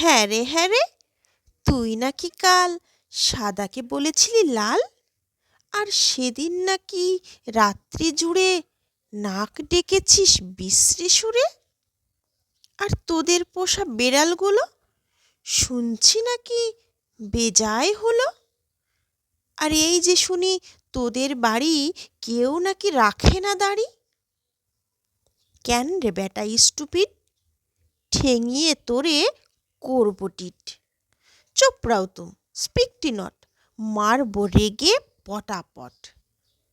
হ্যাঁ রে হ্যাঁ রে। তুই নাকি কাল সাদাকে বলেছিলি লাল? আর সেদিন নাকি রাত্রি জুড়ে নাক ডেকেছিস বিশ্রী সুরে? আর তোদের পোষা বেড়ালগুলো শুনছি নাকি বেজায় হলো? আর এই যে শুনি তোদের বাড়ি কেউ নাকি রাখে না দাড়ি? কেন রে বেটা স্টুপিড ঠেঙিয়ে তোরে করব, টিট। চোপড়াও তুম স্পিকটি নট মারবো রেগে পটাপট।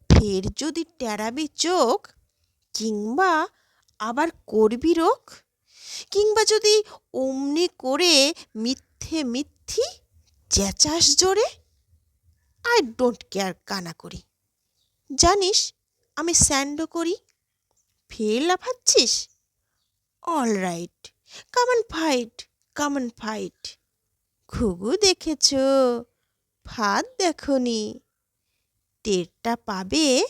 ফের যদি টেরাবি চোখ, কিংবা আবার করবি রোখ, কিংবা যদি অমনি করে মিথ্যে মিথ্যি চেঁচাস জোরে আই ডোন্ট কেয়ার কানা করি। জানিস, আমি স্যান্ডো করি। ফের লাফাচ্ছিস? All right come on fight come on fight ঘুঘু দেখেছ? ফাঁদ দেখনি। টেরটা পাবে?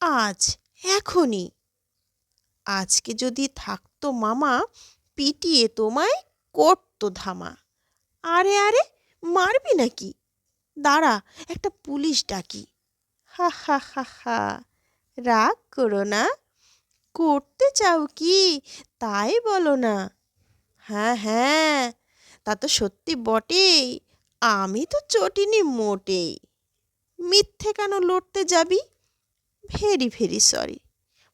আজ, এখনই। আজকে যদি থাকতো মামা, পিটিয়ে তোমায় করতো ধামা। আরে আরে, মারবি নাকি? দাঁড়া, একটা পুলিশ ডাকি। হা হা হা হা, রাগ করো না। করতে চাও কি? তাই বলো না। হ্যাঁ হ্যাঁ তা তো সত্যি বটেই। আমি তো চটিনি মোটেই। মিথ্যে কেন লড়তে যাবি? Very very sorry.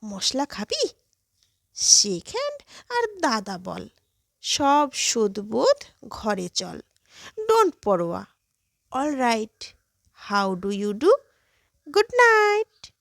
মশলা খাবি? সেকেন্ড আর দাদা বল। সব শোধবোধ ঘরে চল। ডোন্ট পরোয়া। All right. How do you do? Good night.